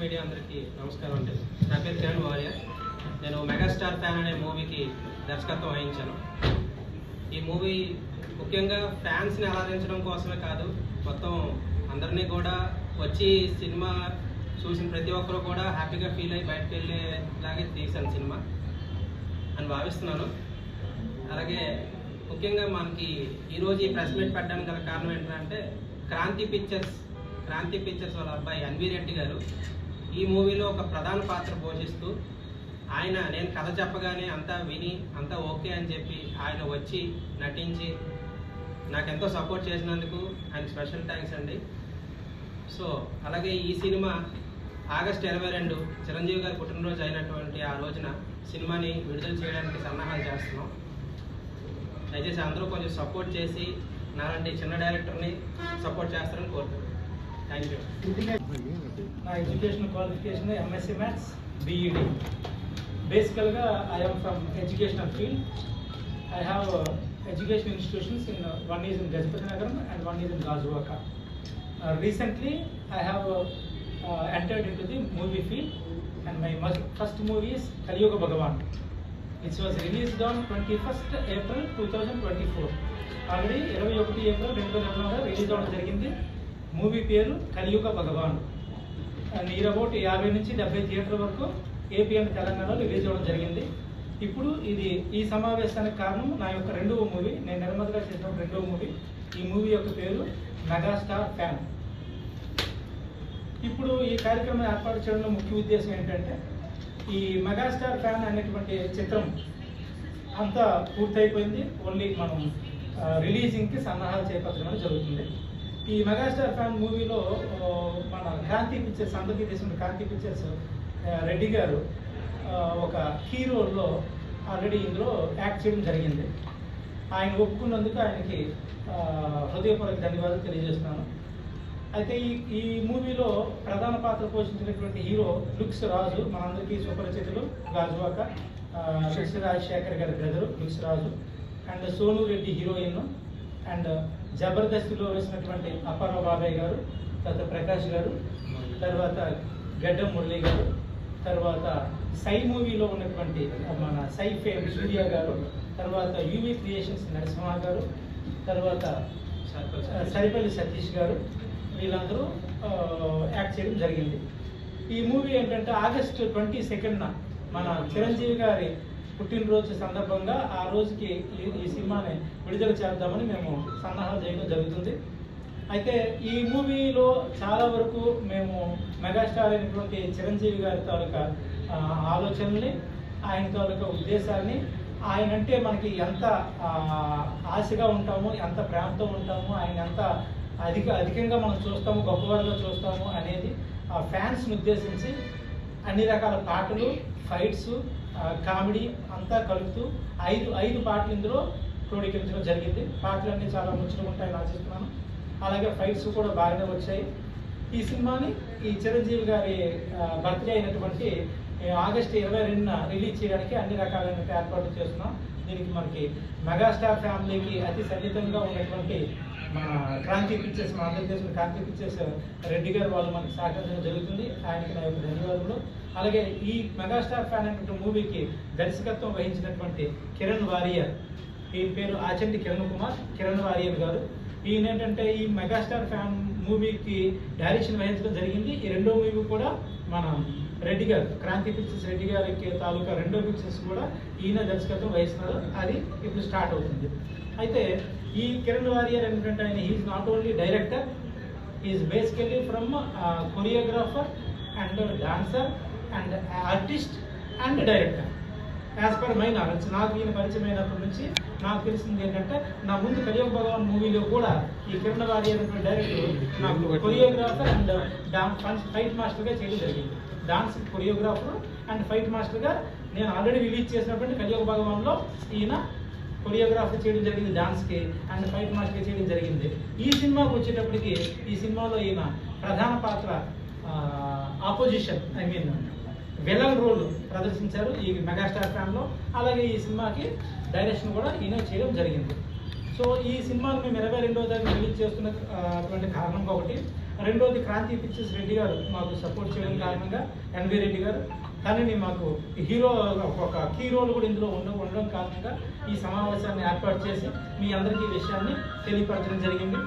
Media అందరికీ నమస్కారం అండి. నా పేరు కిరణ్ వారియర్ నేను మెగాస్టార్ ఫ్యాన్ అనే మూవీకి దర్శకత్వం వహించాను. ఈ మూవీ ముఖ్యంగా ఫ్యాన్స్ని ఆరాధించడం కోసమే కాదు మొత్తం అందరినీ కూడా వచ్చి సినిమా చూసిన ప్రతి ఒక్కరూ కూడా హ్యాపీగా ఫీల్ అయ్యి బయటకు వెళ్ళేలాగే తీశాను సినిమా అని భావిస్తున్నాను. అలాగే ముఖ్యంగా మనకి ఈరోజు ఈ ప్రెస్ మీట్ పెట్టడానికి గల కారణం ఏంటంటే క్రాంతి పిక్చర్స్ క్రాంతి పిక్చర్స్ వాళ్ళ అబ్బాయి అన్వీ రెడ్డి గారు ఈ మూవీలో ఒక ప్రధాన పాత్ర పోషిస్తూ ఆయన నేను కథ చెప్పగానే అంతా విని అంతా ఓకే అని చెప్పి ఆయన వచ్చి నటించి నాకెంతో సపోర్ట్ చేసినందుకు ఆయన స్పెషల్ థ్యాంక్స్ అండి. సో అలాగే ఈ సినిమా ఆగస్ట్ ఇరవై రెండు చిరంజీవి గారి పుట్టినరోజు అయినటువంటి ఆ రోజున సినిమాని విడుదల చేయడానికి సన్నాహాలు చేస్తున్నాం. దయచేసి అందరూ కొంచెం సపోర్ట్ చేసి నాలాంటి చిన్న డైరెక్టర్ని సపోర్ట్ చేస్తారని కోరుతున్నాను నా education qualification MSc maths BEd బేసికల్గా I'm from educational field I have education institutions in one is in Gajapathi Nagaram and one is in Gajuwaka recently I have entered in to the movie field and my first movie is Kaliyuga Bhagavan it's was released on twenty first April two thousand twenty four already ఇరవై ఒకటి April రెండు వేల ఇరవై release అవ్వడం జరిగింది. Movie పేరు కలియుగ భగవాన్. Near about యాభై నుంచి డెబ్బై థియేటర్ వరకు ఏపీ అండ్ తెలంగాణలో రిలీజ్ అవ్వడం జరిగింది. ఇప్పుడు ఇది ఈ సమావేశానికి కారణం నా యొక్క రెండవ మూవీ. నేను నిర్మతగా చేసిన రెండవ మూవీ. ఈ మూవీ యొక్క పేరు మెగాస్టార్ ఫ్యాన్. ఇప్పుడు ఈ కార్యక్రమం ఏర్పాటు చేయడంలో ముఖ్య ఉద్దేశం ఏంటంటే ఈ మెగాస్టార్ ఫ్యాన్ అనేటువంటి చిత్రం అంతా పూర్తయిపోయింది. ఓన్లీ మనం రిలీజింగ్కి సన్నాహాలు చేపట్టడం జరుగుతుంది. ఈ మెగాస్టార్ ఫ్యాన్ మూవీలో మన క్రాంతి పిక్చర్స్ అందరికీ తెలిసిన క్రాంతి పిక్చర్స్ రెడ్డి గారు ఒక హీరోలో ఆల్రెడీ ఇందులో యాక్ట్ చేయడం జరిగింది. ఆయన ఒప్పుకున్నందుకు ఆయనకి హృదయపూర్వక ధన్యవాదాలు తెలియజేస్తున్నాను. అయితే ఈ ఈ మూవీలో ప్రధాన పాత్ర పోషించినటువంటి హీరో లుక్స్ రాజు మనందరికీ సుపరిచితులు గాజువాక ఆ, లుక్స్ రాజశేఖర్ గారి brother looks Raju and Sonu Reddy heroine and జబర్దస్త్లో వేసినటువంటి అపర్వ బాబాయ్ గారు తర్వాత ప్రకాష్ గారు తర్వాత గడ్డం మురళి గారు తర్వాత సై మూవీలో ఉన్నటువంటి మన సై ఫేమ్ సూర్య గారు తర్వాత యూవీ క్రియేషన్స్ నరసింహ గారు తర్వాత సరిపల్లి సతీష్ గారు వీళ్ళందరూ యాక్ట్ చేయడం జరిగింది. ఈ మూవీ ఏంటంటే ఆగస్టు ట్వంటీ సెకండ్న మన చిరంజీవి గారి పుట్టినరోజు సందర్భంగా ఆ రోజుకి ఈ ఈ సినిమాని విడుదల చేద్దామని మేము సన్నాహాలు చేయడం జరుగుతుంది. అయితే ఈ మూవీలో చాలా వరకు మేము మెగాస్టార్ అయినటువంటి చిరంజీవి గారి తాలూకా ఆలోచనల్ని ఆయన తాలూకా ఉద్దేశాన్ని ఆయన అంటే మనకి ఎంత ఆశగా ఉంటాము ఎంత ప్రేమతో ఉంటాము ఆయన ఎంత అధిక అధికంగా మనం చూస్తాము గొప్పవారిలో చూస్తాము అనేది ఆ ఫ్యాన్స్ని ఉద్దేశించి అన్ని రకాల పాటలు ఫైట్స్ కామెడీ అంతా కలుపుతూ ఐదు ఐదు పాటలు ఇందులో క్రోడీకరించడం జరిగింది. పాటలు అన్నీ చాలా ముచ్చటగా ఉంటాయని ఆశిస్తున్నాను. అలాగే ఫైట్స్ కూడా బాగానే వచ్చాయి. ఈ సినిమాని ఈ చిరంజీవి గారి బర్త్డే అయినటువంటి ఆగస్టు ఇరవై రెండున రిలీజ్ చేయడానికి అన్ని రకాలైన ఏర్పాట్లు చేస్తున్నాం. దీనికి మనకి మెగాస్టార్ ఫ్యామిలీకి అతి సన్నిహితంగా ఉన్నటువంటి మన క్రాంతి పిక్చర్స్ మన ఆంధ్రప్రదేశ్ క్రాంతి పిక్చర్స్ రెడ్డి గారు వాళ్ళు మనకి సహకరించడం జరుగుతుంది. ఆయనకి నా యొక్క ధన్యవాదాలు అలాగే ఈ మెగాస్టార్ ఫ్యాన్ అనేటువంటి మూవీకి దర్శకత్వం వహించినటువంటి కిరణ్ వారియర్ ఈ పేరు ఆచండి కిరణ్ కుమార్ కిరణ్ వారియర్ గారు. ఈయన ఏంటంటే ఈ మెగాస్టార్ ఫ్యాన్ మూవీకి డైరెక్షన్ వహించడం జరిగింది. ఈ రెండో మూవీ కూడా మన రెడ్డి గారు క్రాంతి పిక్చర్స్ రెడ్డి గారి తాలూకా రెండో పిక్చర్స్ కూడా ఈయన దర్శకత్వం వహిస్తున్నారు. అది ఇప్పుడు స్టార్ట్ అవుతుంది. అయితే ఈ కిరణ్ వారియర్ ఏంటంటే ఆయన is not only director is basically from choreographer and dancer and artist and director as per my knowledge నాకు ఈయన పరిచయం అయినప్పటి నుంచి నాకు తెలిసింది ఏంటంటే నా ముందు కలియుగ భగవాన్ మూవీలో కూడా ఈ కిరణ్ వారి అనేటువంటి డైరెక్టర్ నాకు కొరియోగ్రాఫర్ అండ్ డాన్స్ ఫైట్ మాస్టర్గా చేయడం జరిగింది. డాన్స్ కొరియోగ్రాఫర్ అండ్ ఫైట్ మాస్టర్గా నేను ఆల్రెడీ రిలీజ్ చేసినటువంటి కలియుగ భగవాన్లో ఈయన కొరియోగ్రాఫర్ చేయడం జరిగింది డాన్స్కి అండ్ ఫైట్ మాస్టర్కి చేయడం జరిగింది. ఈ సినిమాకి వచ్చేటప్పటికి ఈ సినిమాలో ఈయన ప్రధాన పాత్ర opposition I mean villain role ప్రదర్శించారు ఈ మెగాస్టార్ ఫ్యాన్లో. అలాగే ఈ సినిమాకి డైరెక్షన్ కూడా ఈయన చేయడం జరిగింది. సో ఈ సినిమాను మేము ఇరవై రెండవ తారీఖు రిలీజ్ చేస్తున్న అటువంటి కారణం ఒకటి రెండోది క్రాంతి పిక్చర్స్ రెడ్డి గారు మాకు సపోర్ట్ చేయడం కారణంగా ఎన్వి రెడ్డి గారు. కానీ మాకు హీరో ఒక కీ రోల్ కూడా ఇందులో ఉండ ఉండడం కారణంగా ఈ సమావేశాన్ని ఏర్పాటు చేసి మీ అందరికీ విషయాన్ని తెలియపరచడం జరిగింది.